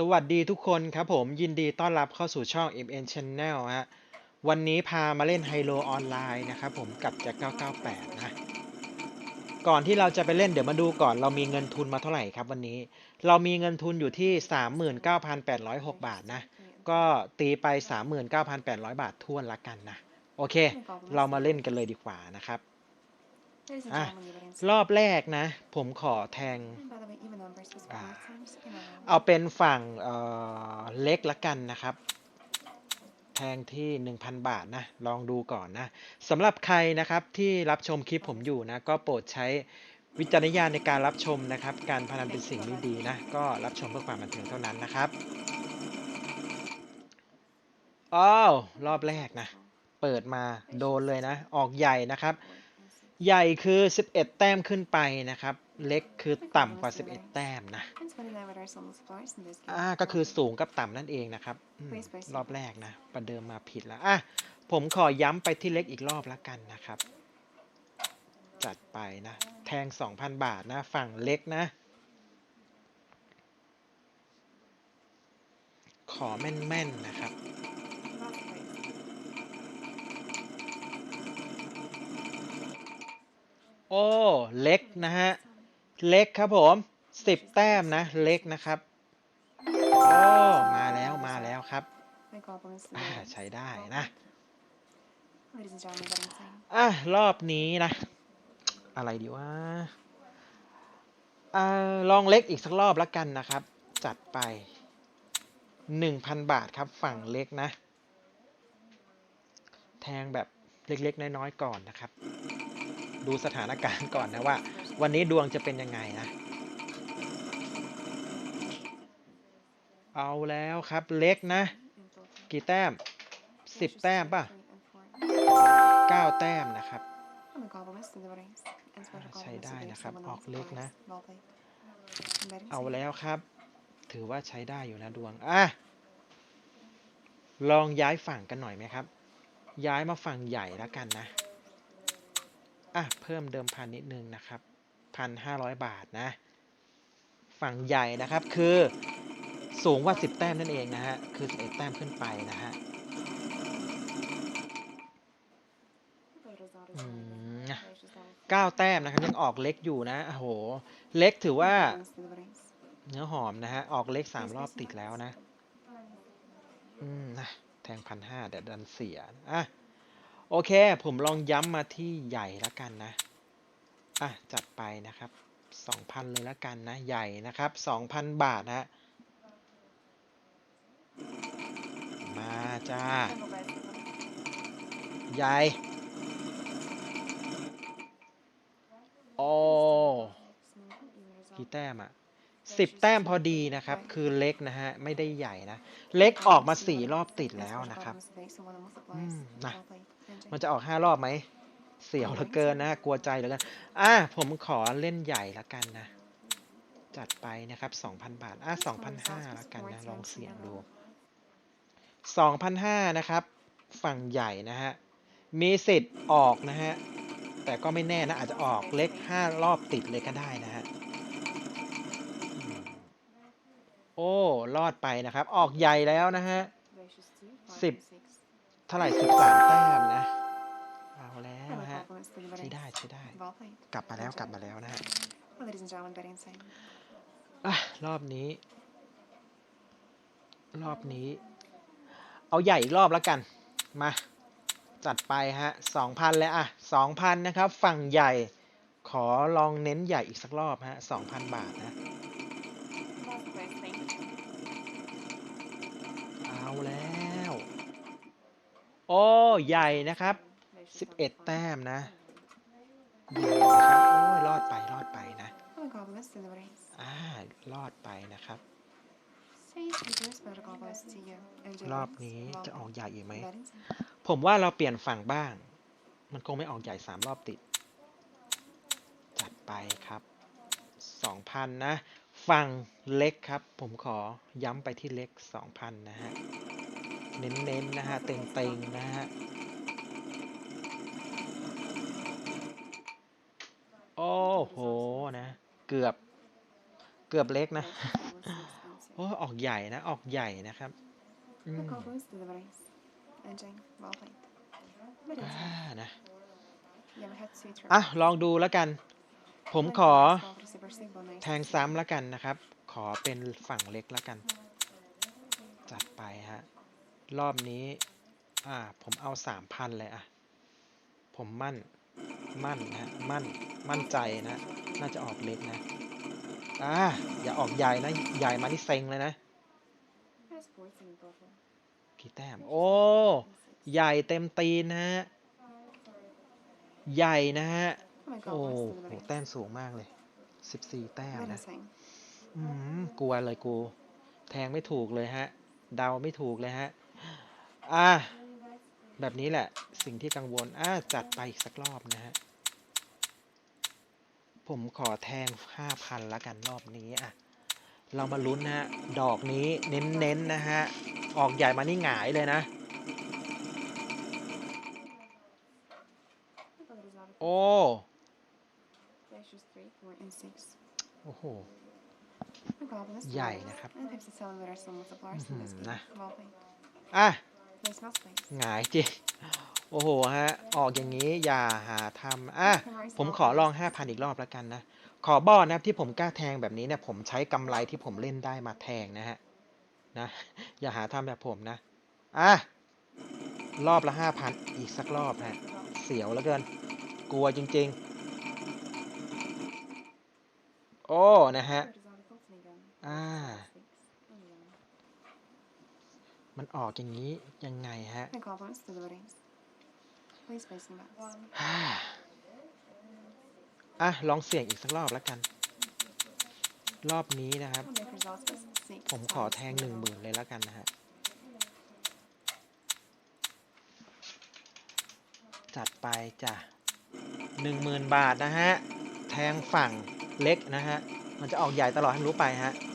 สวัสดีทุกคนครับผมยินดีต้อนรับเข้าสู่ช่อง MN Channel ฮะวันนี้พามาเล่นไฮโลออนไลน์นะครับผมกับจาก998 นะ ก่อนที่เราจะไปเล่นเดี๋ยวมาดูก่อน เรามีเงินทุนมาเท่าไหร่ครับวันนี้ เรามีเงินทุนอยู่ที่ 39,806 บาทนะ ก็ตีไป 39,800 บาททวนละกันนะ โอเค เรามาเล่นกันเลยดีกว่านะครับ อะรอบแรกนะ ผมขอแทงอ่าเอาเป็นฝั่งเอ่อเล็กละกันนะครับ แทงที่ 1,000 บาทนะ ลองดูก่อนนะสำหรับใครนะครับที่รับชมคลิปผมอยู่นะ ก็โปรดใช้วิจารณญาณในการรับชมนะครับ การพนันเป็นสิ่งไม่ดีนะ ก็รับชมเพื่อความบันเทิงเท่านั้นนะครับอ้าวรอบแรกนะ เปิดมาโดนเลยนะ ออกใหญ่นะครับ ใหญ่คือ 11 แต้มขึ้นไปนะครับ เล็กคือต่ำกว่า 11 แต้มนะอ่าก็คือสูงกับต่ำนั่นเองนะครับอรอบแรกนะ ประเดิมมาผิดแล้วอะผมขอย้ำไปที่เล็กอีกรอบละกันนะครับ จัดไปนะ แทง 2,000 บาทนะ ฝั่งเล็กนะ ขอแม่นๆนะครับ โอ้เล็กนะฮะ เล็กครับผม10แต้มนะ เล็กนะครับโอ้มาแล้วมาแล้วครับอ่าใช้ได้นะอะรอบนี้นะ อะไรดีวะอ่าลองเล็กอีกสักรอบแล้วกันนะครับ จัดไป1,000บาทครับฝั่งเล็กนะ แทงแบบเล็กๆ น้อยๆ ก่อนนะครับ ดูสถานการณ์ก่อนนะว่า วันนี้ดวงจะเป็นยังไงนะ เอาแล้วครับเล็กนะ กี่แต้ม 10 แต้มป่ะ 9 แต้มนะครับ ใช้ได้นะครับ ออกเล็กนะ เอาแล้วครับ ถือว่าใช้ได้อยู่นะดวง อะ ลองย้ายฝั่งกันหน่อยไหมครับ ย้ายมาฝั่งใหญ่แล้วกันนะ อะเพิ่มเดิมพันนิดนึงนะครับพันห้าร้อยบาทนะ ฝั่งใหญ่นะครับคือสูงกว่า 10 แต้มนั่นเองนะฮะ คือ 11 แต้มขึ้นไปนะฮะอืมนะ9แต้มนะครับยังออกเล็กอยู่นะ โอ้โห เล็กถือว่า เนื้อหอมนะฮะ ออกเล็ก3รอบติดแล้วนะ อืมนะ แทงพันห้าเดี๋ยวดันเสียอะ โอเค ผมลองย้ำมาที่ใหญ่แล้วกันนะ อะ จัดไปนะครับ 2,000 เลยแล้วกันนะ ใหญ่นะครับ 2,000 บาทนะฮะมาจ้า ใหญ่ โอ้กี่แต้มอะสิบแต้มพอดีนะครับ คือเล็กนะฮะ ไม่ได้ใหญ่นะ เล็กออกมาสี่รอบติดแล้วนะครับอืมนะ มันจะออกห้ารอบไหม เสียวเหลือเกินนะ กลัวใจเหลือเกินอะผมขอเล่นใหญ่ละกันนะ จัดไปนะครับ2,000บาท อะ2,500ละกันนะ ลองเสี่ยงดู2,500นะครับ ฝั่งใหญ่นะฮะ มีสิทธิ์ออกนะฮะ แต่ก็ไม่แน่นะ อาจจะออกเล็ก5รอบติดเลยก็ได้นะฮะอืมโอ้ รอดไปนะครับ ออกใหญ่แล้วนะฮะสิบ เท่าไหร่13แต้มนะ เอาแล้วฮะใช้ได้ใช้ได้ กลับมาแล้วกลับมาแล้วนะฮะอะรอบนี้ รอบนี้ เอาใหญ่อีกรอบแล้วกัน มา จัดไปฮะสองพันเลยอะสองพันนะครับ ฝั่งใหญ่ขอลองเน้นใหญ่อีกสักรอบฮะสองพันบาทนะเอาแล้ว โอ้ใหญ่นะครับ 11 แต้มนะใหญ่นะครับโอ้ยรอดไปรอดไปนะอ่ารอดไปนะครับ รอบนี้จะออกใหญ่อีกไหม ผมว่าเราเปลี่ยนฝั่งบ้าง มันคงไม่ออกใหญ่สามรอบติด จัดไปครับ2,000นะ ฝั่งเล็กครับ ผมขอย้ำไปที่เล็ก2,000นะฮะ เน้นๆนะฮะเต็งๆนะฮะโอ้โหนะ เกือบเกือบเล็กนะ โอ้ออกใหญ่นะ ออกใหญ่นะครับอื The ม compliments to the race. Ending. Well played. But อ่า inside. นะ Yeah, we had sweet อะ ลองดูแล้วกัน ผมขอ receiver signal nice. แทงซ้ำแล้วกันนะครับ ขอเป็นฝั่งเล็กแล้วกัน จัดไปฮะ รอบนี้ อ่า ผมเอาสามพันเลยอะ ผมมั่น มั่นนะ มั่น มั่นใจนะ น่าจะออกเล็กนะ อ่า อย่าออกใหญ่นะ ใหญ่มานี่เซ็งเลยนะ Has fourth in total. กี่แต้ม โอ้ ใหญ่เต็มตีนนะฮะ ใหญ่นะฮะ Oh my โอ้ god, โห what's the race? แต้มสูงมากเลย สิบสี่แต้มนะ Menacing. อืม กลัวเลยกู แทงไม่ถูกเลยฮะ เดาไม่ถูกเลยฮะ อ่าแบบนี้แหละสิ่งที่กังวลอ่าจัดไปอีกสักรอบนะฮะ ผมขอแทง 5,000ละกันรอบนี้อะ เรามาลุ้นนะฮะ ดอกนี้เน้นๆนนะฮะ ออกใหญ่มานี่หงายเลยนะ โอ้โหใหญ่นะครับนะอะ หงายจริงโอ้โหฮะ ออกอย่างนี้อย่าหาทำอะผมขอลอง5,000อีกรอบแล้วกันนะ ขอบอกนะครับที่ผมกล้าแทงแบบนี้เนี่ยผมใช้กำไรที่ผมเล่นได้มาแทงนะฮะนะอย่าหาทำแบบผมนะ อะ รอบละ5,000อีกสักรอบฮะ เสียวแล้วเกิน กลัวจริง ๆ โอ้ นะฮะ Third result มันออกอย่างนี้ยังไงฮะ The compliments to the race. Please placing bets. อะ ลองเสี่ยงอีกสักรอบแล้วกัน รอบนี้นะครับ I'll make results with six. ผมขอ times แทง the หนึ่งห result. มื่นเลยแล้วกันนะฮะ จัดไปจ้ะหนึ่งหมื่นบาทนะฮะ แทงฝั่งเล็กนะฮะ มันจะออกใหญ่ตลอดให้รู้ไปฮะ The result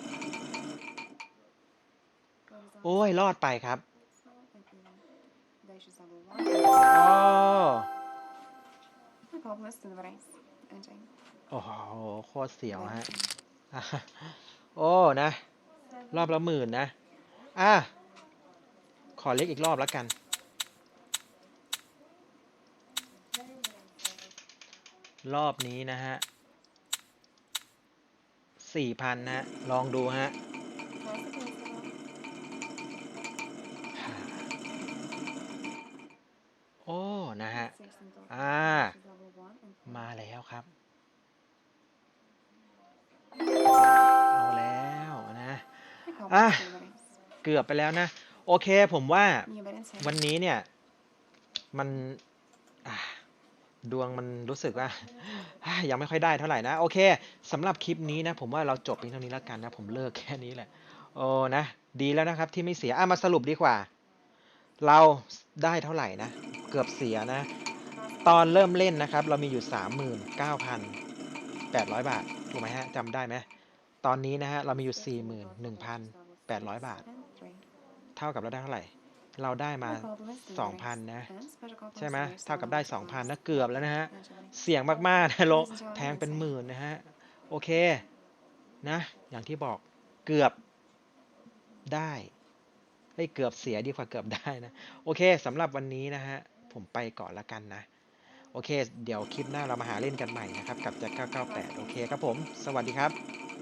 โอ้ย รอดไปครับ Thank you. Dash is double one. อ๋อ The compliments to the race. Ending. โอ้โหโคตรเสียวฮะ Menacing. อะโอ้นะ รอบละหมื่นนะ อะ ขอเล็กอีกรอบแล้วกัน รอบนี้นะฮะสี่พันนะ ลองดูฮะ เกือบไปแล้วนะ โอเคผมว่า New bet inside. วันนี้เนี่ย มันอ่าดวงมันรู้สึกว่าอ่ายังไม่ค่อยได้เท่าไหร่นะ โอเคสำหรับคลิปนี้นะ ผมว่าเราจบเพียงเท่านี้แล้วกันนะ ผมเลิกแค่นี้แหละ โอ้นะ ดีแล้วนะครับที่ไม่เสียอะมาสรุปดีกว่า เราได้เท่าไหร่นะ เกือบเสียนะ ตอนเริ่มเล่นนะครับ เรามีอยู่ 39,800 บาทถูกไหมฮะจำได้ไหมตอนนี้นะฮะเรามีอยู่ 41,800 บาท And three. เท่ากับเราได้เท่าไหร่ เราได้มา The compliments to the 2,000 race. นะ And special compliments ใช่ไหม to the race เท่ากับ double ได้ multipliers. 2,000นะเกือบแล้วนะฮะ And Japanese. เสี่ยงมากๆนะโลแทงเป็นหมื่นนะฮะ โอเค นะ อย่างที่บอกเกือบได้เฮ้ยเกือบเสียดีกว่าเกือบได้นะ โอเคสำหรับวันนี้นะฮะ ผมไปก่อนละกันนะ โอเค เดี๋ยวคลิปหน้าเรามาหาเล่นกันใหม่นะครับ กับแจ็ค998 โอเคครับผม สวัสดีครับ